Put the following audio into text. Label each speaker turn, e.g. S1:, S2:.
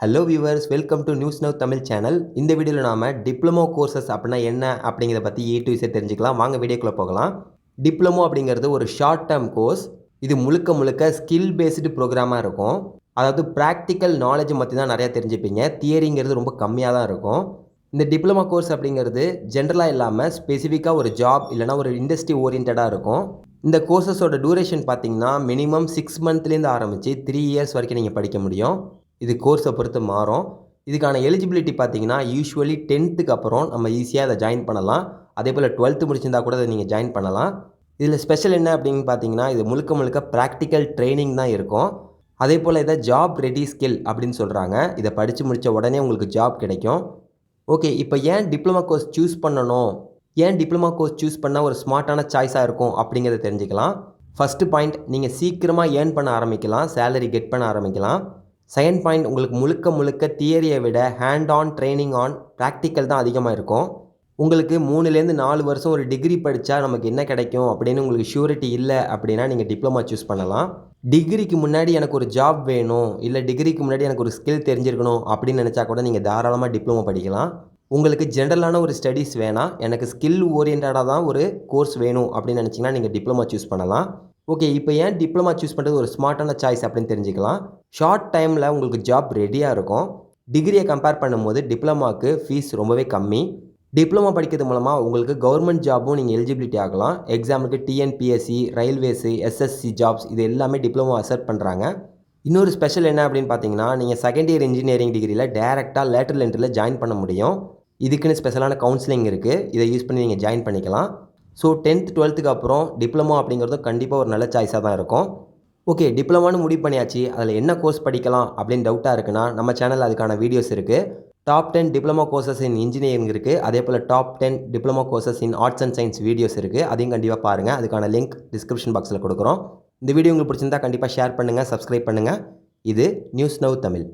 S1: Hello viewers welcome to news now Tamil channel இந்த வீடியோவில் நாம் டிப்ளமோ கோர்சஸ் அப்படின்னா என்ன அப்படிங்கிறத பற்றி ஏ டு இசை தெரிஞ்சுக்கலாம். வாங்க வீடியோக்குள்ளே போகலாம். டிப்ளமோ அப்படிங்கிறது ஒரு ஷார்ட் டேர்ம் கோர்ஸ் இது முழுக்க முழுக்க ஸ்கில் பேஸ்டு ப்ரோக்ராமாக இருக்கும். அதாவது ப்ராக்டிக்கல் நாலேஜ் பற்றி தான் நிறையா தெரிஞ்சுப்பீங்க. தியரிங்கிறது ரொம்ப கம்மியாக தான் இருக்கும். இந்த டிப்ளமோ கோர்ஸ் அப்படிங்கிறது ஜென்ரலாக இல்லாமல் ஸ்பெசிஃபிக்காக ஒரு ஜாப் இல்லைனா ஒரு இண்டஸ்ட்ரி ஓரியன்டாக இருக்கும். இந்த கோர்சஸோட டூரேஷன் பார்த்தீங்கன்னா மினிமம் சிக்ஸ் மந்த்லேருந்து ஆரம்பித்து த்ரீ இயர்ஸ் வரைக்கும் நீங்கள் படிக்க முடியும். இது கோர்ஸை பொறுத்து மாறும். இதுக்கான எலிஜிபிலிட்டி பார்த்தீங்கன்னா யூஸ்வலி டென்த்துக்கு அப்புறம் நம்ம ஈஸியாக அதை ஜாயின் பண்ணலாம். அதே போல் டுவெல்த்து முடிச்சிருந்தா கூட அதை நீங்கள் ஜாயின் பண்ணலாம். இதில் ஸ்பெஷல் என்ன அப்படின்னு பார்த்தீங்கன்னா இது முழுக்க முழுக்க ப்ராக்டிக்கல் ட்ரைனிங் தான் இருக்கும். அதே போல் இதை ஜாப் ரெடி ஸ்கில் அப்படின்னு சொல்கிறாங்க இதை படித்து முடித்த உடனே உங்களுக்கு ஜாப் கிடைக்கும். ஓகே இப்போ ஏன் டிப்ளமா கோர்ஸ் சூஸ் பண்ணணும்? ஏன் டிப்ளமா கோர்ஸ் சூஸ் பண்ணால் ஒரு ஸ்மார்ட்டான சாய்ஸாக இருக்கும் அப்படிங்கிறத தெரிஞ்சுக்கலாம். ஃபஸ்ட்டு பாயிண்ட் நீங்கள் சீக்கிரமாக ஏர்ன் பண்ண ஆரம்பிக்கலாம். சேலரி கெட் பண்ண ஆரம்பிக்கலாம். செகண்ட் பாயிண்ட் உங்களுக்கு முழுக்க முழுக்க தியரியை விட hand on training on practical தான் அதிகமாக இருக்கும். உங்களுக்கு மூணுலேருந்து நாலு வருஷம் ஒரு டிகிரி படித்தா நமக்கு என்ன கிடைக்கும் அப்படின்னு உங்களுக்கு ஷூரிட்டி இல்லை அப்படின்னா நீங்கள் டிப்ளமா சூஸ் பண்ணலாம். டிகிரிக்கு முன்னாடி எனக்கு ஒரு ஜாப் வேணும் இல்லை டிகிரிக்கு முன்னாடி எனக்கு ஒரு ஸ்கில் தெரிஞ்சிருக்கணும் அப்படின்னு நினச்சா கூட நீங்கள் தாராளமாக டிப்ளமோ படிக்கலாம். உங்களுக்கு ஜென்ரலான ஒரு ஸ்டடீஸ் வேணாம் எனக்கு ஸ்கில் ஓரியன்டாக தான் ஒரு கோர்ஸ் வேணும் அப்படின்னு நினச்சிங்கன்னா நீங்கள் டிப்ளமா சூஸ் பண்ணலாம். ஓகே இப்போ ஏன் டிப்ளமா சூஸ் பண்ணுறது ஒரு ஸ்மார்ட்டான சாய்ஸ் அப்படின்னு தெரிஞ்சுக்கலாம். ஷார்ட் டைமில் உங்களுக்கு ஜாப் ரெடியாக இருக்கும். டிகிரியை கம்பேர் பண்ணும்போது டிப்ளமாவுக்கு ஃபீஸ் ரொம்பவே கம்மி. டிப்ளமா படிக்கிறது மூலமாக உங்களுக்கு கவர்மெண்ட் ஜாப்பும் நீங்கள் எலிஜிபிலிட்டி ஆகலாம். எக்ஸாம்பிளுக்கு டிஎன்பிஎஸ்சி ரயில்வேஸு எஸ்எஸ்சி ஜாப்ஸ் இது எல்லாமே டிப்ளமோ அசர்ட் பண்ணுறாங்க இன்னொரு ஸ்பெஷல் என்ன அப்படின்னு பார்த்தீங்கன்னா நீங்கள் செகண்ட் இயர் இன்ஜினியரிங் டிகிரியில் டேரெக்டாக லேட்டரல் என்ட்ரியில் ஜாயின் பண்ண முடியும். இதுக்குன்னு ஸ்பெஷலான கவுன்சிலிங் இருக்குது இதை யூஸ் பண்ணி நீங்கள் ஜாயின் பண்ணிக்கலாம். ஸோ டென்த் டுவெல்த்துக்கு அப்புறம் டிப்ளமோ அப்படிங்கிறதும் கண்டிப்பாக ஒரு நல்ல சாய்ஸாக தான் இருக்கும். ஓகே டிப்ளமானு முடிவு பண்ணியாச்சு. அதில் என்ன கோர்ஸ் படிக்கலாம் அப்படின்னு டவுட்டாக இருக்குன்னா நம்ம சேனலில் அதுக்கான வீடியோஸ் இருக்குது top ten diploma courses in engineering இருக்குது அதே போல் top ten diploma courses in arts and science videos இருக்குது அதையும் கண்டிப்பாக பாருங்கள் அதுக்கான லிங்க் டிஸ்கிரிப்ஷன் பாக்ஸில் கொடுக்குறோம். இந்த வீடியோ உங்களுக்கு பிடிச்சிருந்தா கண்டிப்பாக ஷேர் பண்ணுங்கள் சப்ஸ்கிரைப் பண்ணுங்கள் இது நியூஸ் நவ் தமிழ்